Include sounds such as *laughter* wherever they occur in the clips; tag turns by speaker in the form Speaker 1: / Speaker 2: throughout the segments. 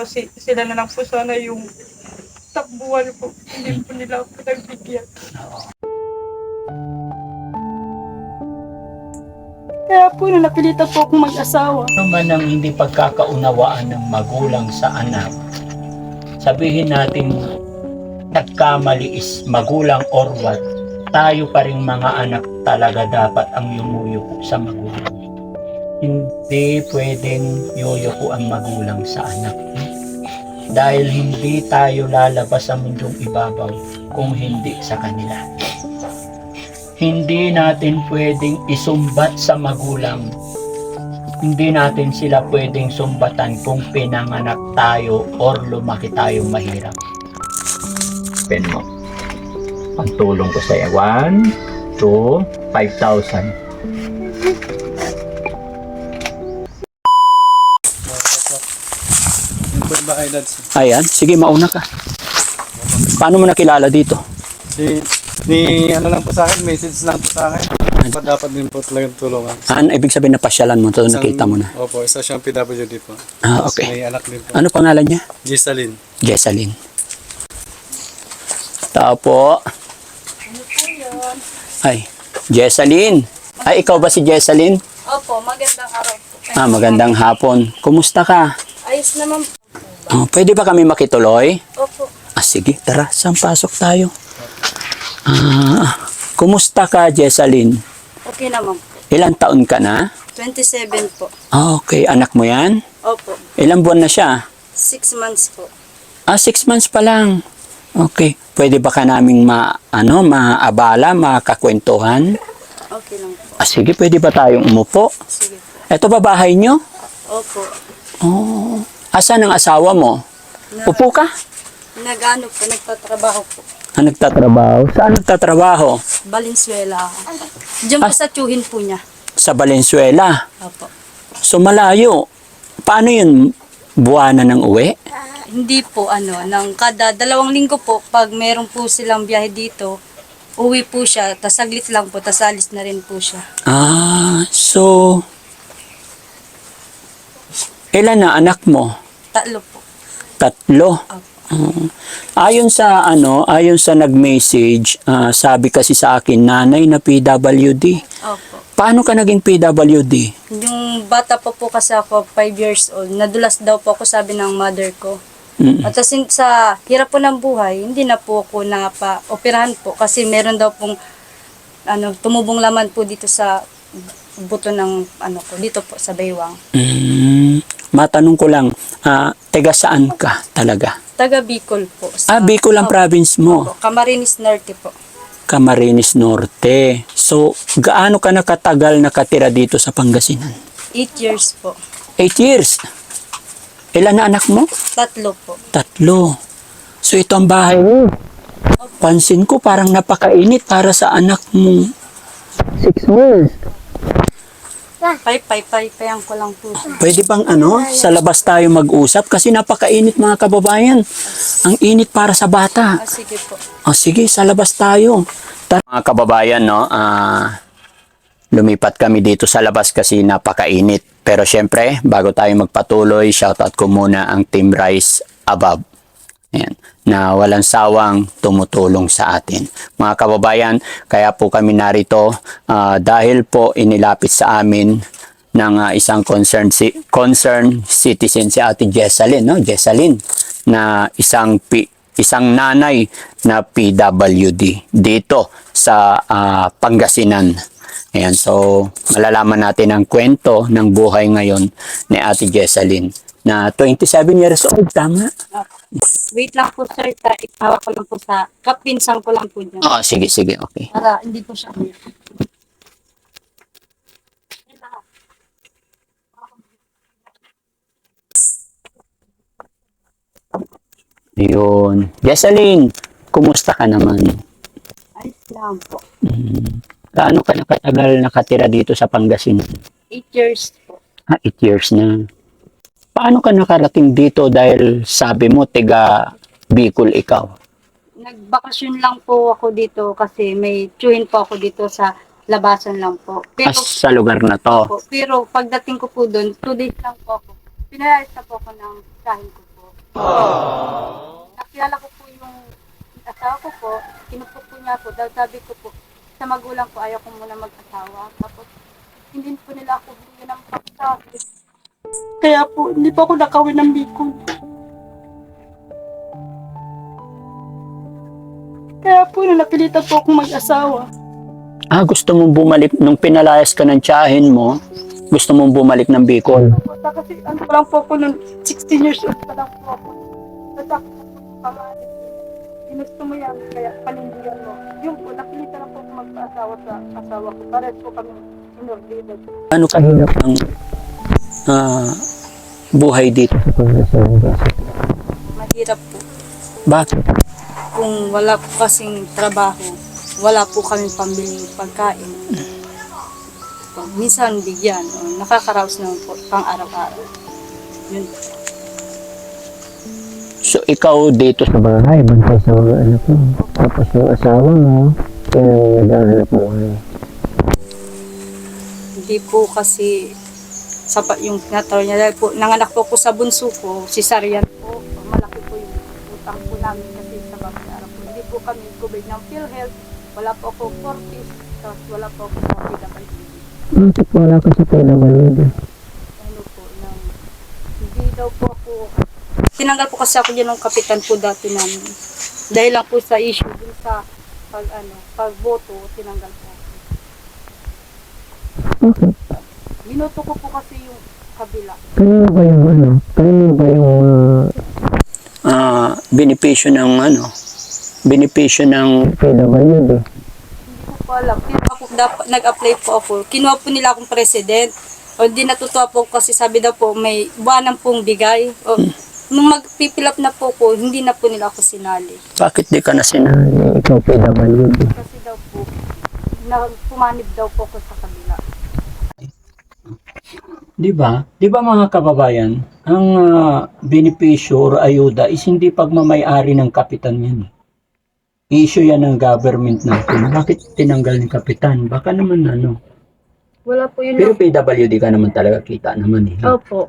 Speaker 1: po si, sila na lang po sana yung takbuhan po. Hindi po nila ako nagbigyan. Kaya po na napilitan po akong mag-asawa.
Speaker 2: Ano man ang hindi pagkakaunawaan ng magulang sa anak, sabihin natin nagkamali is magulang or what, tayo pa rin mga anak talaga dapat ang yumuyo po sa magulang. Hindi pwedeng yoyo po ang magulang sa anak. Dahil hindi tayo lalabas sa mundong ibabaw kung hindi sa kanila. Hindi natin pwedeng isumbat sa magulang hindi natin sila pwedeng sumbatan kung pinanganak tayo or lumaki tayo mahirap. Pen mo. Pagtulong ko sa'yo. 1, 2, 5,000.
Speaker 3: Bahay lads.
Speaker 2: Ayan, sige mauna ka. Paano mo nakilala dito?
Speaker 3: Si, ni ano lang po sa akin, message lang po sa akin. Pa dapat din po talagang tulungan.
Speaker 2: Ano ibig sabihin na pasyalan mo? Ito
Speaker 3: Isang-
Speaker 2: nakita mo na.
Speaker 3: Opo, isa siyang PWD po.
Speaker 2: Ah,
Speaker 3: Tapos
Speaker 2: okay.
Speaker 3: May anak din po.
Speaker 2: Ano pangalan niya?
Speaker 3: Gisalin.
Speaker 2: Jessalyn. Tao po. Ay, Jessalyn. Ay, ikaw ba si Jessalyn?
Speaker 1: Opo, magandang araw po.
Speaker 2: Ah, magandang hapon. Kumusta ka?
Speaker 1: Ayos naman po.
Speaker 2: Oh, pwede ba kami makituloy?
Speaker 1: Opo.
Speaker 2: Ah, sige, tara, saan pasok tayo? Ah, kumusta ka, Jessalyn?
Speaker 1: Okay naman po.
Speaker 2: Ilang taon ka na?
Speaker 1: 27 po.
Speaker 2: Ah, okay. Anak mo yan?
Speaker 1: Opo.
Speaker 2: Ilang buwan na siya?
Speaker 1: 6 months po.
Speaker 2: Ah, six months pa lang. Okay. Pwede ba ka naming ma, ano, maabala, makakwentuhan?
Speaker 1: Okay lang po.
Speaker 2: Ah, sige, pwede ba tayong umupo?
Speaker 1: Sige po.
Speaker 2: Ito ba bahay nyo?
Speaker 1: Opo.
Speaker 2: Oh. Asan ang asawa mo?
Speaker 1: Na,
Speaker 2: Upo ka?
Speaker 1: Nag-ano po, nagtatrabaho po.
Speaker 2: Ah, nagtatrabaho? Saan nagtatrabaho?
Speaker 1: Valenzuela. Diyan po
Speaker 2: Ah.
Speaker 1: sa tsuhin po niya.
Speaker 2: Sa Valenzuela.
Speaker 1: Opo.
Speaker 2: So, malayo. Paano yun? Buwana ng uwi?
Speaker 1: Hindi po ano, ng kada dalawang linggo po, pag meron po silang biyahe dito, uwi po siya, tas saglit lang po, tas alis na rin po siya.
Speaker 2: Ah, so... Ilan na anak mo?
Speaker 1: Tatlo po.
Speaker 2: Tatlo.
Speaker 1: Opo.
Speaker 2: Uh, ayon sa ano, ayon sa nag-message, ah, sabi kasi sa akin, nanay na PWD.
Speaker 1: Opo.
Speaker 2: Paano ka naging PWD?
Speaker 1: Yung bata pa po kasi ako, 5 years old, nadulas daw po ako sabi ng mother ko.
Speaker 2: Mm.
Speaker 1: At sa, sa hirap po ng buhay, hindi na po ako napa-operahan po kasi meron daw pong ano, tumubong laman po dito sa buto ng ano ko, dito po sa baywang.
Speaker 2: Mm, matanong ko lang, ah, taga saan ka talaga?
Speaker 1: Taga Bicol po.
Speaker 2: Ah, Bicol ang province mo.
Speaker 1: Opo, Camarines Norte po.
Speaker 2: Camarines Norte. So, gaano ka nakatagal nakatira dito sa Pangasinan?
Speaker 1: 8 years po.
Speaker 2: Eight years. Ilan na anak mo?
Speaker 1: Tatlo po.
Speaker 2: Tatlo. So, ito ang bahay mo. Pansin ko parang napakainit para sa anak mo. Six months.
Speaker 1: Pay, pay, pay, payan ko lang po.
Speaker 2: Pwede bang ano, sa labas tayo mag-usap? Kasi napakainit mga kababayan. Ang init para sa bata.
Speaker 1: Ah, sige po.
Speaker 2: O sige, sa labas tayo. Tar- mga kababayan, no, ah, lumipat kami dito sa labas kasi napakainit. Pero syempre, bago tayo magpatuloy, shoutout ko muna ang Team Rise Above. Ayan, na walang sawang tumutulong sa atin. Mga kababayan, kaya po kami narito ah, dahil po inilapit sa amin ng ah, isang concerned, si- concerned citizen si Ate Jessalyn, no? Jessalyn, na isang P- isang nanay na PWD dito sa ah, Pangasinan. Ayan, so malalaman natin ang kwento ng buhay ngayon ni Ate Jessalyn na 27 years old, tama?
Speaker 1: Ah, Wait lang po sir, ta, ipawak ko lang po sa kapinsang ko lang po dyan.
Speaker 2: Oo, sige, sige, okay.
Speaker 1: Para hindi po siya.
Speaker 2: Yun. Jessalyn, kumusta ka naman?
Speaker 1: Ayos lang po.
Speaker 2: Mm. Gaano ka nakatagal nakatira dito sa Pangasinan?
Speaker 1: 8 years po.
Speaker 2: Ah, 8 years na. Paano ka nakarating dito dahil sabi mo, tiga Bicol ikaw?
Speaker 1: Nagbakasyon lang po ako dito kasi may tsuhin po ako dito sa labasan lang po. Pero,
Speaker 2: As sa lugar na to.
Speaker 1: po, pero pagdating ko po doon, 2 days lang po ako. Pinalayas na po ako ng kahin ko po. Nakilala ko po yung asawa ko po, kinupok po niya po, dahil sabi ko po, sa magulang ko ayaw ko muna mag-asawa. Tapos, hindi po nila ako bigyan ng paksa. Kaya po, hindi po ako nakawin ng bikon. Kaya po, napilitan po akong mag-asawa.
Speaker 2: Ah, gusto mong bumalik, nung pinalayas ka ng tiyahin mo, gusto mong bumalik ng Bicol.
Speaker 1: Kasi ano pa lang po ako nung 16 years old pa lang po ako. Natakot po pangalan. Ginusto mo yan, kaya panindigan mo. Yung po, napilitan lang po ako magpaasawa sa asawa ko. Pares po kami inorbido.
Speaker 2: Ano kahirap ang ah, buhay dito?
Speaker 1: Mahirap po.
Speaker 2: Bakit?
Speaker 1: Kung wala po kasing trabaho, wala po kami pambiling pagkain. Minsan bigyan, o, nakakaraos naman po pang araw-araw. Yun po.
Speaker 2: So, ikaw dito sa bahay, bantay sa mga anak mo. Tapos yung asawa mo, yung nag-ahanap mo ngayon.
Speaker 1: Hindi po kasi sapat yung tinatawag niya. Dahil po, nanganak po ko sa bunso ko, si Sarian po. Malaki po yung utang po namin kasi sa babayara po. Hindi po kami kubig ng PhilHealth. Wala po ako 40s. Tapos wala po ako sa PWD.
Speaker 2: Bakit wala ka sa PWD?
Speaker 1: Ano po, ng, hindi daw po ako, tinanggal po kasi ako dyan ng kapitan po dati namin. Dahil lang po sa issue dun sa pag ano, pag boto, tinanggal po ako.
Speaker 2: Bakit?
Speaker 1: Minuto ko po kasi yung kabila.
Speaker 2: Kanino ba yung ano? Kanino ba yung ah benepisyo ng ano? Benepisyo ng PWD?
Speaker 1: Hindi ko po alam. Ako dapat, nag-apply po ako. Kinuha po nila akong president. O di natutuwa po ako kasi sabi daw po may buwanan pong bigay. O, nung magpipilap na po ko, hindi na po nila ako sinali.
Speaker 2: Bakit di ka na sinali? Ikaw PWD.
Speaker 1: Kasi daw po, na, pumanib daw po ako sa kabila.
Speaker 2: Di ba? Di ba mga kababayan, ang ah, benepisyo or ayuda is hindi pagmamayari ng kapitan yan. Issue yan ng government natin. Bakit tinanggal ng kapitan? Baka naman ano.
Speaker 1: Wala po yun.
Speaker 2: Pero PWD ka naman talaga kita naman eh.
Speaker 1: Opo.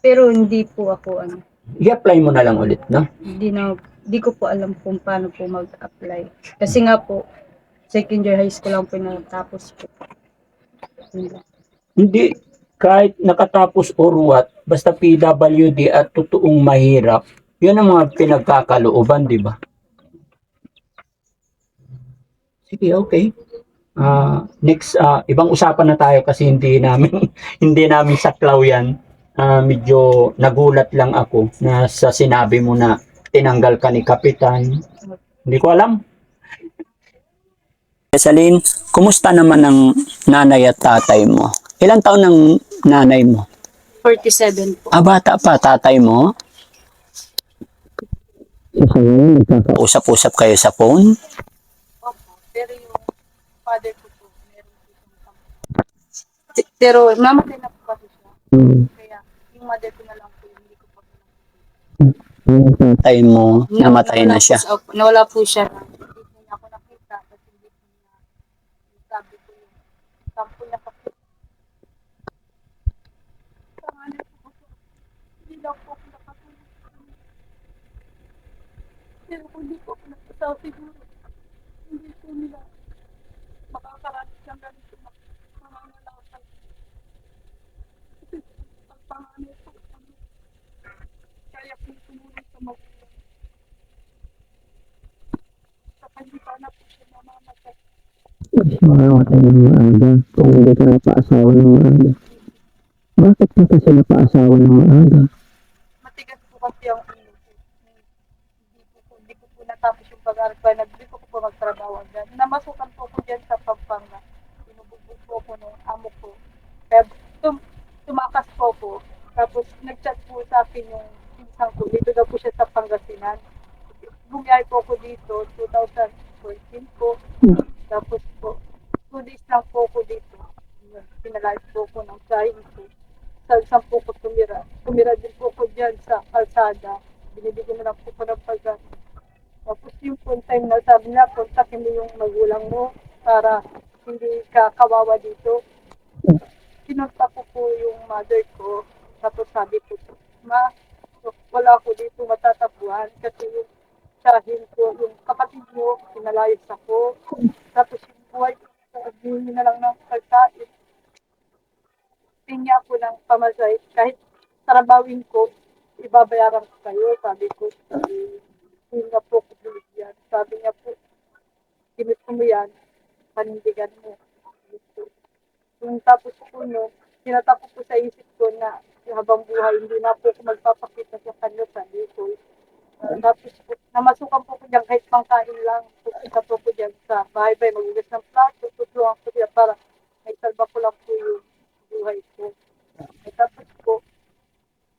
Speaker 1: Pero hindi po ako ano.
Speaker 2: I-apply mo na lang ulit, no?
Speaker 1: Hindi na hindi ko po alam kung paano po mag-apply. Kasi nga po second year high school lang po natapos lang.
Speaker 2: Hindi, kahit nakatapos or what, basta PWD at totoong mahirap, yun ang mga pinagkakalooban, di ba? Sige, okay. Ah, next, ah, ibang usapan na tayo kasi hindi namin, *laughs* hindi namin saklaw yan. Ah, medyo nagulat lang ako na sa sinabi mo na tinanggal ka ni Kapitan. Hindi ko alam. Celine, kumusta naman ang nanay at tatay mo? Ilang taon ng nanay mo?
Speaker 1: 47 po.
Speaker 2: Ah, bata pa, tatay mo? Nagkakausap-usap kayo sa phone?
Speaker 1: Opo. Pero yung father ko po, meron po siyang kamay. Pero namatay na po kasi siya.
Speaker 2: Hmm.
Speaker 1: Kaya yung mother ko na lang po, hindi ko po
Speaker 2: Yung tatay mo, namatay na siya.
Speaker 1: nawala po siya. po ako nakita kasi hindi po niya sabi ko yung sampo niya kasi. Pangalan ko po. Hindi daw po ako nakatulog. Pero kung hindi po ako nagpasaw siguro, hindi po nila makakarating ng ganito na mangangalakal. Kasi ang pangalan po, ano, kaya po tumulong sa magulang. Sa kanya na po siya namamatay.
Speaker 2: Mamamatay ng maaga kung hindi ka napaasawa ng maaga. Bakit ka kasi napaasawa ng maaga?
Speaker 1: Matigas po kasi ang ulo ko. Hindi po, po, hindi ko po yung pag-aaral ko. Po magtrabaho dyan. Namasukan po ko dyan sa Pampanga. Pinubugbog po ko ng amo ko. Kaya tum tumakas po ko. Tapos nag-chat po sa akin yung pinsan ko. Dito daw po siya sa Pangasinan. Bumiyay po ko dito, 2014 po. Tapos po, two days lang po ko dito. Pinalayas po ko ng tsahin ko. Sa isang po ko tumira. Tumira din po ko dyan sa kalsada. Binibigyan na lang po ko ng pagka. Tapos yung po time na sabi niya, kontakin mo yung magulang mo para hindi ka kawawa dito. Kinontak ko po yung mother ko. Tapos sabi ko, ma, wala ko dito matatabuhan kasi yung tsahin ko, yung kapatid mo, pinalayas ako. Tapos yung buhay ko, sabihin na lang ng pagkain. Tingin ako ng pamasay, kahit tarabawin ko, ibabayaran ko kayo, sabi ko. Sabi, hindi nga po ko binigyan. Sabi niya po, ginusto mo yan, panindigan mo. Yung tapos ko no, tinatapos ko sa isip ko na habang buhay, hindi na po ako magpapakita sa kanya sa ko. Uh, tapos po, namasukan po ko dyan kahit pangkain lang. Pupunta po ko dyan sa bahay-bahay, magugas ng plato, tutulungan ko siya para may salba ko lang po yung buhay ko. At tapos po,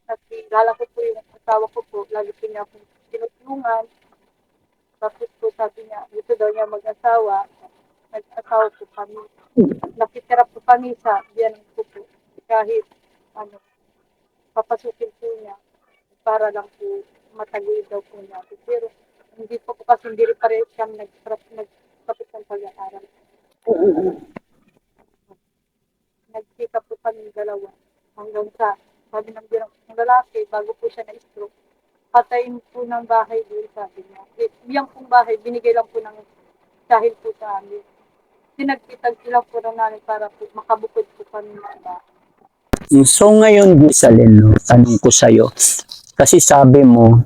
Speaker 1: nakilala ko po yung asawa ko po, lagi po niya akong tinutulungan. Tapos po sabi niya, gusto daw niya mag-asawa, nag-asawa po kami. Nakitira po kami sa biyanan ko po. Kahit ano, papasukin po niya para lang po mataguyod daw po niya. Pero hindi po po kasi hindi rin pareho siyang nag-prep, nag-tapos ng pag-aaral. Nagkita po kami dalawa hanggang sa sabi ng birang ng lalaki bago po siya na-stroke patayin po ng bahay doon sabi niya. Eh, Yung pong bahay binigay lang po ng dahil po sa amin. Sinagkitag sila po na namin para po makabukod po kami ng bahay.
Speaker 2: So ngayon, Gisalin, no, tanong ko sa'yo. Kasi sabi mo,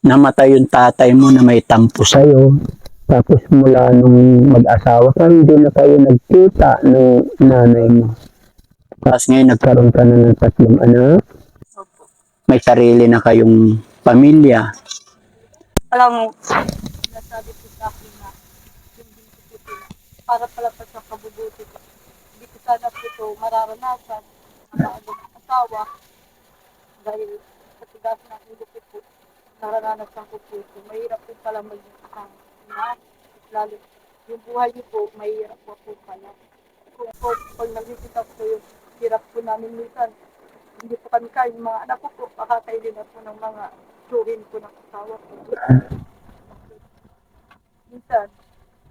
Speaker 2: namatay yung tatay mo na may tampo sa'yo. Tapos mula nung mag-asawa ka, hindi na kayo nagkita ng nanay mo. Tapos ngayon nagkaroon ka na ng tatlong anak. May sarili na kayong pamilya.
Speaker 1: Alam mo, sinasabi ko sa akin na yung binti ko para pala pa sa kabubuti ko. Hindi ko sana po ito mararanasan na maagong asawa dahil sa tigas ng ulo ko po, nararanasan ko po ito. Mahirap po pala maging isang ina, lalo yung buhay niyo po, mahirap po po pala. Kung po, pag nakikita ko yung hirap po namin minsan, hindi po kami kain, mga anak ko po, pakakainin na po ng mga turin po ng asawa ko. Minsan,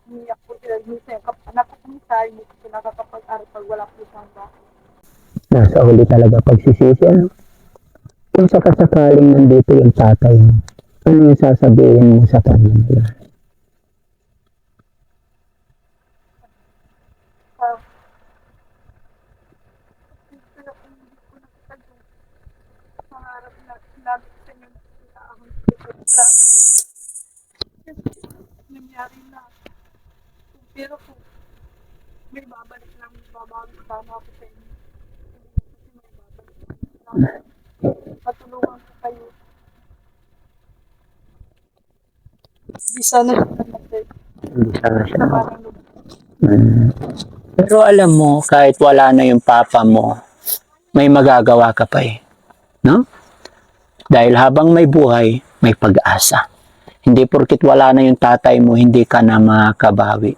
Speaker 1: umiyak po sila. Minsan, anak ko minsan, hindi ko nakakapag-aral pag wala po siyang bahay.
Speaker 2: Nasa huli talaga pagsisisi. Ano? Kung sakasakaling nandito yung tatay mo, ano yung sasabihin mo sa kanila?
Speaker 1: Ah, hindi ko na po, hindi ko nakita yung pangarap na sinabi ko sa inyo na inaahon ko sa pera. Kasi nangyari na. Pero kung may babalik lang, babalik sana ako sa inyo. Kasi may babalik lang. Patulungan ko kayo. Di sana siya namatay.
Speaker 2: Hindi sana siya. Mm. Pero alam mo, kahit wala na yung papa mo, may magagawa ka pa eh. No? Dahil habang may buhay, may pag-asa. Hindi porkit wala na yung tatay mo, hindi ka na makakabawi.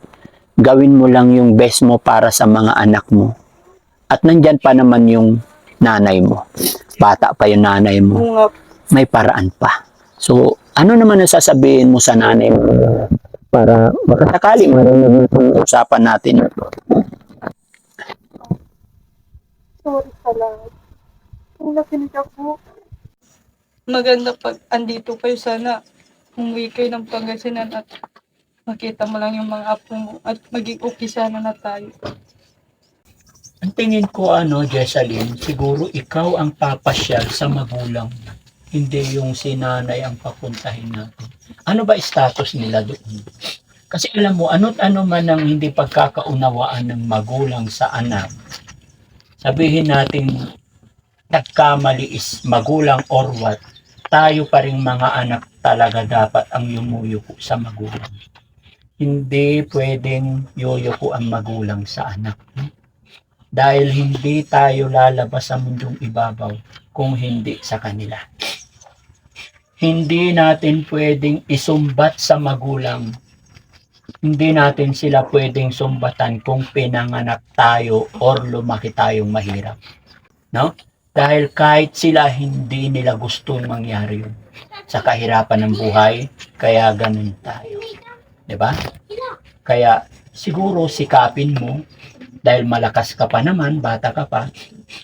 Speaker 2: Gawin mo lang yung best mo para sa mga anak mo. At nandyan pa naman yung nanay mo. Bata pa yung nanay mo may paraan pa. So, ano naman ang sasabihin mo sa nanay mo para makasakali marinig itong usapan natin.
Speaker 1: Sorry sa lahat. Kung nakinig ako, maganda pag andito kayo sana. Umuwi kayo ng Pangasinan at makita mo lang yung mga apo mo at maging okay sana na tayo.
Speaker 2: Ang tingin ko ano, Jessalyn, siguro ikaw ang papasyal sa magulang. Hindi yung si nanay ang papuntahin natin. Ano ba status nila doon? Kasi alam mo, ano't ano man ang hindi pagkakaunawaan ng magulang sa anak, sabihin natin nagkamali is magulang or what, tayo pa rin mga anak talaga dapat ang yumuyuko sa magulang. Hindi pwedeng yuyuko ang magulang sa anak. Dahil hindi tayo lalabas sa mundong ibabaw kung hindi sa kanila. Hindi natin pwedeng isumbat sa magulang. Hindi natin sila pwedeng sumbatan kung pinanganak tayo or lumaki tayong mahirap. No? Dahil kahit sila hindi nila gustong mangyari yun sa kahirapan ng buhay, kaya ganun tayo. 'Di ba? Kaya siguro sikapin mo dahil malakas ka pa naman, bata ka pa,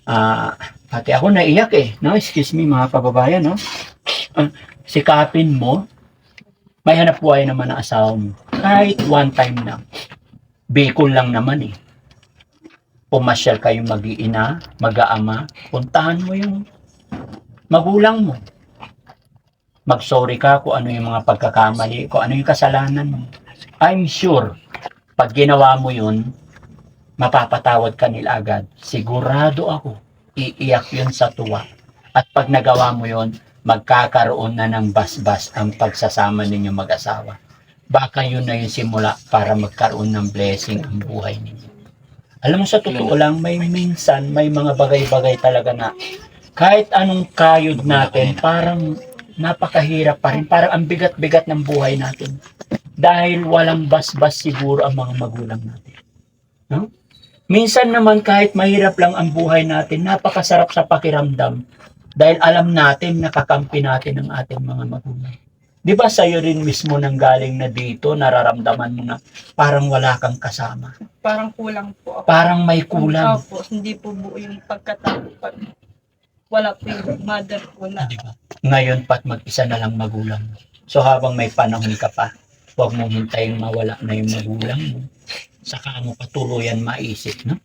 Speaker 2: ah, Pati ako naiyak eh. No? Excuse me mga kababayan. No? Ah, sikapin mo, may hanap buhay naman ang asawa mo. Kahit one time lang. Bicol lang naman eh. Pumasyal kayo mag-iina, mag-aama, puntahan mo yung magulang mo. Mag-sorry ka kung ano yung mga pagkakamali, kung ano yung kasalanan mo. I'm sure, pag ginawa mo yun, mapapatawad ka nila agad. Sigurado ako, iiyak yun sa tuwa. At pag nagawa mo yun, magkakaroon na ng basbas ang pagsasama ninyo mag-asawa. Baka yun na yung simula para magkaroon ng blessing ang buhay ninyo. Alam mo sa totoo lang, may minsan, may mga bagay-bagay talaga na kahit anong kayod natin, parang napakahirap pa rin. Parang ang bigat-bigat ng buhay natin. Dahil walang basbas siguro ang mga magulang natin. No? Minsan naman kahit mahirap lang ang buhay natin, napakasarap sa pakiramdam dahil alam natin nakakampi natin ang ating mga magulang. Di ba sa'yo rin mismo nang galing na dito, nararamdaman mo na parang wala kang kasama.
Speaker 1: Parang kulang po ako.
Speaker 2: Parang may kulang.
Speaker 1: Opo, hindi po buo yung pagkatao. Pag wala po yung mother ko na
Speaker 2: Di ba? Ngayon pat mag-isa na lang magulang mo. So habang may panahon ka pa, huwag mong hintayin mawala na yung magulang mo. Saka mo patuluyan maisip, no?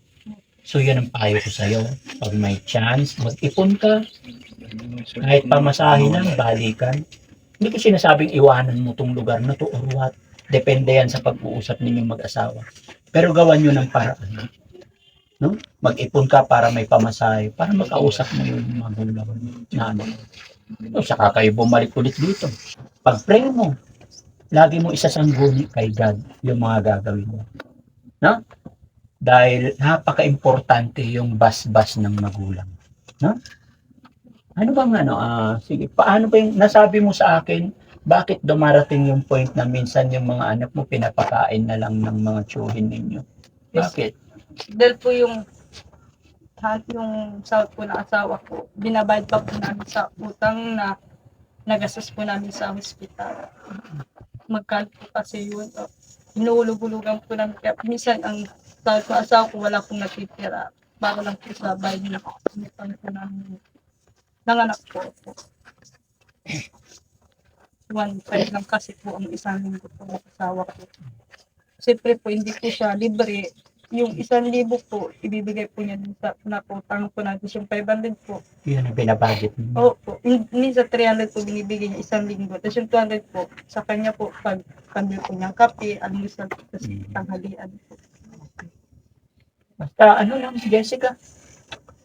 Speaker 2: So yan ang payo ko sa'yo. Pag may chance, mag-ipon ka. Kahit pamasahe lang, balikan. Hindi ko sinasabing iwanan mo tong lugar na to or what. Depende yan sa pag-uusap ninyong mag-asawa. Pero gawan nyo ng paraan. No? Mag-ipon ka para may pamasahe, para makausap mo yung magulang na ano. No, saka kayo bumalik ulit dito. Pag-pray mo, lagi mo isasangguni kay God yung mga gagawin mo. No? Dahil napaka-importante yung bas-bas ng magulang. No? Ano bang ano, ah, sige, paano ba yung nasabi mo sa akin, bakit dumarating yung point na minsan yung mga anak mo pinapakain na lang ng mga tsuhin ninyo?
Speaker 1: Yes.
Speaker 2: Bakit?
Speaker 1: dahil po yung ha- yung sahod po ng asawa ko, binabayad pa po namin sa utang na nagastos po namin sa hospital. Magkano po kasi yun. Uh, Inuulog-ulugan po namin. Kaya minsan ang ng asawa ko wala pong natitira. Para lang po sa bayad na utang po namin. Nanganak po ako. One five lang kasi po ang isang linggo po ng asawa ko. Siyempre po, hindi po siya libre yung isang libo po, ibibigay po niya dun sa naputang po natin yung 500 po.
Speaker 2: Yun ang binabudget mo.
Speaker 1: Opo, min- minsan 300 po binibigay niya isang linggo. Tapos yung 200 po, sa kanya po, pag kambyo po niyang kape, almusal, tapos
Speaker 2: Mm.
Speaker 1: tanghalian po.
Speaker 2: Basta ano lang, Jessica,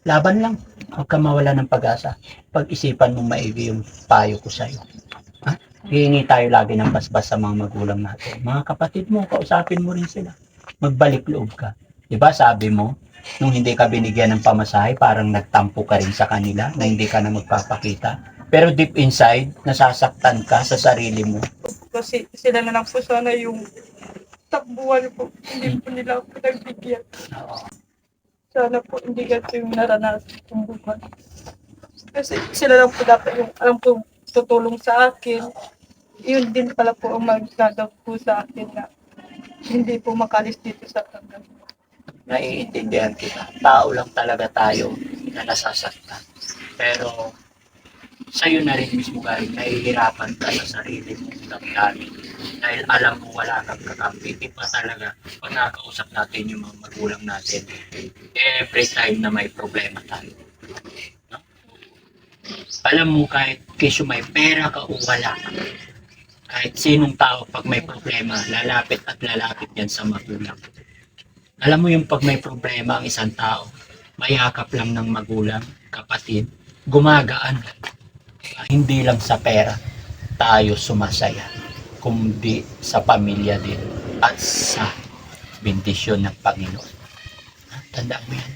Speaker 2: laban lang. Huwag ka mawala ng pag-asa. Pag-isipan mo maigi yung payo ko sa'yo. Ha? Hihingi tayo lagi ng basbas sa mga magulang natin. Mga kapatid mo, kausapin mo rin sila. Magbalik loob ka. Di ba sabi mo, nung hindi ka binigyan ng pamasahe, parang nagtampo ka rin sa kanila na hindi ka na magpapakita. Pero deep inside, nasasaktan ka sa sarili mo.
Speaker 1: Kasi sila na lang po sana yung takbuhan po. Hindi po nila ako nagbigyan. Sana po hindi ganito yung naranasan kong buhay. Kasi sila lang po dapat yung alam po tutulong sa akin. Yun din pala po ang magdadaw po sa akin na hindi po makalis dito sa tanggap.
Speaker 2: naiintindihan kita. Tao lang talaga tayo na nasasaktan. Pero sa'yo na rin mismo galing, nahihirapan ka sa sarili mo damdamin. Dahil alam mo wala kang kakampi. Iba talaga pag nakakausap natin yung mga magulang natin. Every time na may problema tayo. No? Alam mo kahit kesyo may pera ka o wala. Kahit sinong tao pag may problema, lalapit at lalapit yan sa magulang. Alam mo yung pag may problema ang isang tao, mayakap lang ng magulang, kapatid, gumagaan. Hindi lang sa pera tayo sumasaya, kundi sa pamilya din at sa bendisyon ng Panginoon. Tandaan mo yan.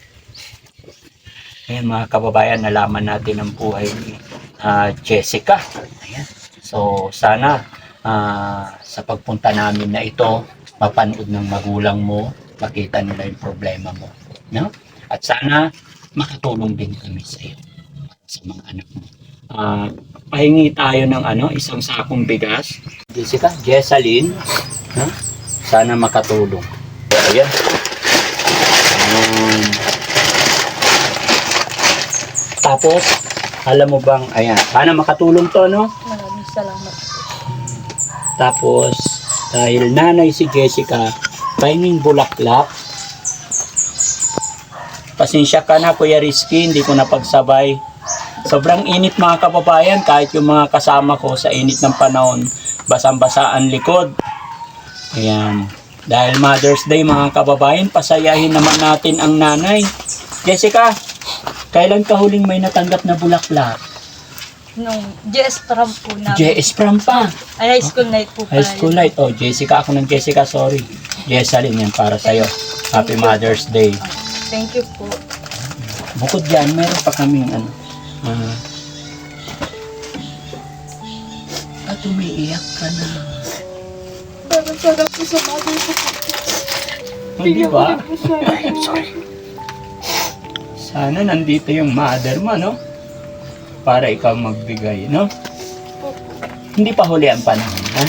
Speaker 2: Ngayon mga kababayan, nalaman natin ang buhay ni ah, Jessica. Ayan. So sana ah, sa pagpunta namin na ito, mapanood ng magulang mo, makita nila yung problema mo. No? At sana makatulong din kami sa iyo sa mga anak mo. Ah, pahingi tayo ng ano, isang sakong bigas. Jessica, Jessalyn, no? Sana makatulong. Ayan. Um, Tapos, alam mo bang, ayan, sana makatulong to, no?
Speaker 1: Maraming salamat.
Speaker 2: Tapos, dahil nanay si Jessica, pahinging bulaklak. Pasensya ka na, Kuya Rizky, hindi ko napagsabay. Sobrang init mga kababayan, kahit yung mga kasama ko sa init ng panahon, basang-basa ang likod. Ayan. Dahil Mother's Day mga kababayan, pasayahin naman natin ang nanay. Jessica, kailan ka huling may natanggap na bulaklak?
Speaker 1: Nung JS Pram po namin.
Speaker 2: JS Pram pa.
Speaker 1: Ay, high school night po pala.
Speaker 2: High school night. Oh, Jessica. Ako ng Jessica, sorry. Jessalyn yan para sa'yo. Happy Mother's Day.
Speaker 1: Thank you po.
Speaker 2: Bukod dyan, meron pa kaming ano. Ah at umiiyak ka na.
Speaker 1: Parang sarap po sa mother ko po.
Speaker 2: Hindi ba?
Speaker 1: siya.
Speaker 2: Sana nandito yung mother mo, no? Para ikaw magbigay, no? Hindi pa huli ang panahon, ha?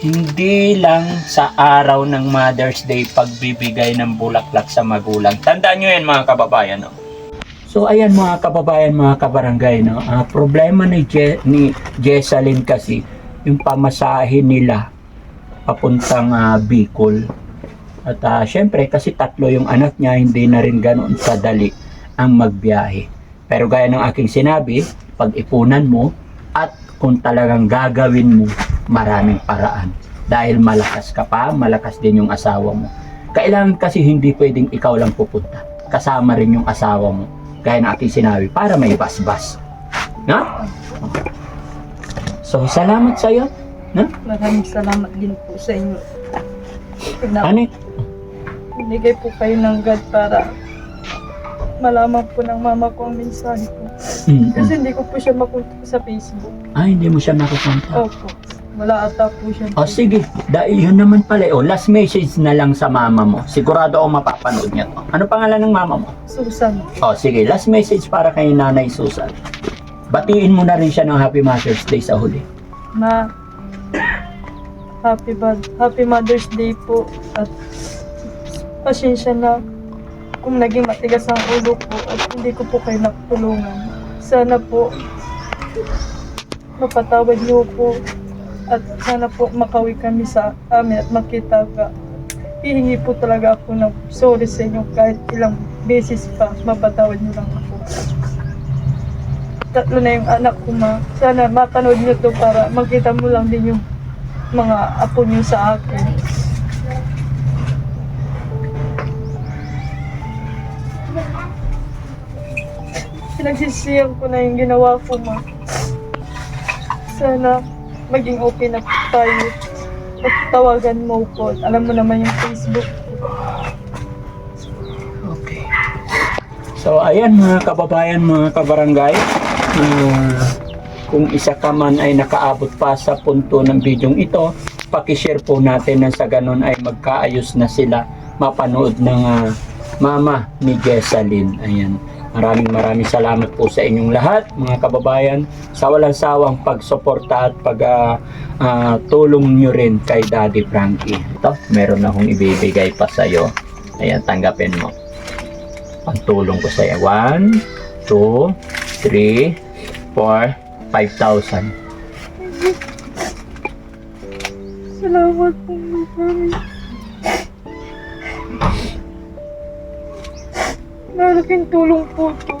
Speaker 2: Hindi lang sa araw ng Mother's Day pagbibigay ng bulaklak sa magulang. Tandaan nyo yan mga kababayan, no? So ayan mga kababayan, mga kabarangay, no? Ah, problema ni, Je- ni Jessalyn kasi, yung pamasahe nila papuntang ah, Bicol. At ah, syempre, kasi tatlo yung anak niya, hindi na rin ganoon kadali ang magbiyahe. Pero gaya ng aking sinabi, pag-ipunan mo at kung talagang gagawin mo, maraming paraan. Dahil malakas ka pa, malakas din yung asawa mo. Kailangan kasi hindi pwedeng ikaw lang pupunta. Kasama rin yung asawa mo. Gaya ng aking sinabi, para may basbas. Na? So, salamat sa'yo. Na?
Speaker 1: Maraming salamat din po sa inyo. Na,
Speaker 2: Ano?
Speaker 1: Binigay po kayo ng God para malaman po ng mama ko ang mensahe ko.
Speaker 2: Mm,
Speaker 1: Kasi hindi ko po siya makunta sa Facebook.
Speaker 2: Ay, hindi mo siya nakukontak.
Speaker 1: Opo. Wala ata po siya.
Speaker 2: O sige, dahil yun naman pala. O, last message na lang sa mama mo. Sigurado ako mapapanood niya to. Ano pangalan ng mama mo?
Speaker 1: Susan.
Speaker 2: O sige, last message para kay Nanay Susan. Batiin mo na rin siya ng Happy Mother's Day sa huli.
Speaker 1: Na Happy, Bad- Happy Mother's Day po. At pasensya na kung naging matigas ang ulo ko at hindi ko po kayo nakatulungan. Sana po mapatawad niyo po at sana po makawi kami sa amin at makita ka. Hihingi po talaga ako ng sorry sa inyo kahit ilang beses pa mapatawad niyo lang ako. Tatlo na yung anak ko ma. Sana mapanood niyo to para makita mo lang din yung mga apo niyo sa akin. Pinagsisiyan ko na yung ginawa ko ma. Sana maging na po tayo. At tawagan mo ko. Alam mo naman yung Facebook.
Speaker 2: Okay. So, ayan mga kababayan, mga kabarangay. Ah, kung isa ka man ay nakaabot pa sa punto ng bidyong ito, pakishare po natin na sa ganun ay magkaayos na sila mapanood ng ah, mama ni Jessalyn. Ayan. Maraming maraming salamat po sa inyong lahat, mga kababayan, sa walang sawang pagsuporta at pag ah, ah, tulong nyo rin kay Daddy Frankie. Ito, meron akong ibibigay pa sa iyo. Ayan, tanggapin mo ang tulong ko sa'yo. 1, 2, 3, 4, 5,000.
Speaker 1: Salamat po. Mami. Malaking tulong po to.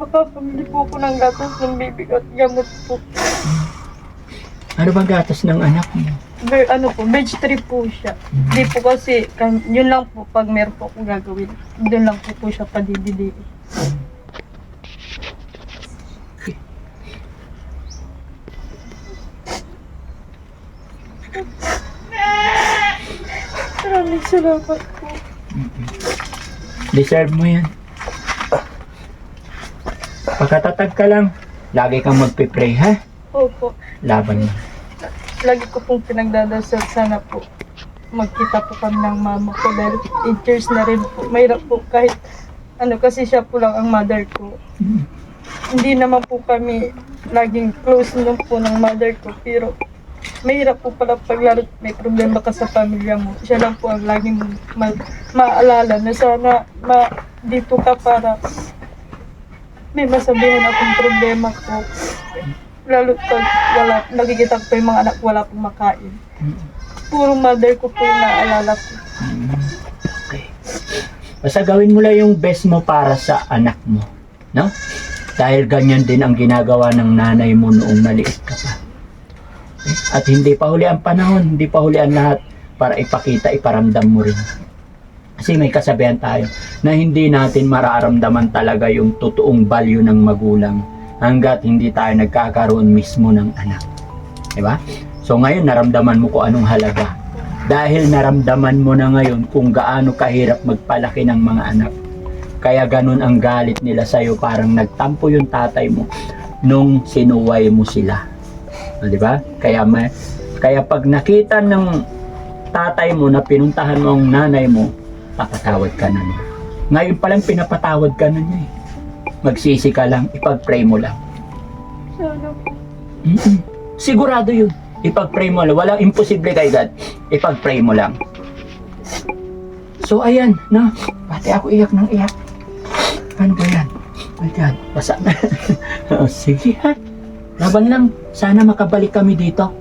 Speaker 1: Makakabili po ako ng gatas ng bibig at gamot po.
Speaker 2: Ano bang gatas ng anak mo?
Speaker 1: Ver, ano po, veg tree po siya. Hindi po kasi, kan, yun lang po pag meron po akong gagawin. Doon lang po po siya padidili. Maraming salamat po.
Speaker 2: Deserve mo yan. Pagkatatag ka lang, lagi kang magpipray, ha?
Speaker 1: Opo.
Speaker 2: Laban mo.
Speaker 1: Lagi ko pong pinagdadasal sana po magkita po kami ng mama ko dahil 8 years na rin po. Mahirap po kahit ano kasi siya po lang ang mother ko. Hindi naman po kami laging close nung po ng mother ko pero mahirap po pala pag lalo may problema ka sa pamilya mo. Siya lang po ang laging ma- maalala na sana ma dito ka para may masabihan akong problema ko. Lalo pag wala, nakikita ko pa yung mga anak wala pong makain. Puro mother ko po yung naalala ko.
Speaker 2: Okay. Basta gawin mo lang yung best mo para sa anak mo. No? Dahil ganyan din ang ginagawa ng nanay mo noong maliit ka pa. At hindi pa huli ang panahon, hindi pa huli ang lahat para ipakita, iparamdam mo rin. Kasi may kasabihan tayo na hindi natin mararamdaman talaga yung totoong value ng magulang hanggat hindi tayo nagkakaroon mismo ng anak. Diba? So ngayon naramdaman mo kung anong halaga. Dahil naramdaman mo na ngayon kung gaano kahirap magpalaki ng mga anak. Kaya ganun ang galit nila sa'yo parang nagtampo yung tatay mo nung sinuway mo sila. Di ba? Kaya may, kaya pag nakita ng tatay mo na pinuntahan mo ang nanay mo, papatawad ka na niya. Ngayon pa lang pinapatawad ka na niya eh. Magsisi ka lang, ipag-pray mo lang. Mm-mm. Sigurado yun. Ipag-pray mo lang. Walang imposible kay God. Ipag-pray mo lang. So, ayan, no? Pati ako iyak ng iyak. Ano ba yan? My God, basa na. *laughs* Oh, Sige, ha? Laban lang. Sana makabalik kami dito.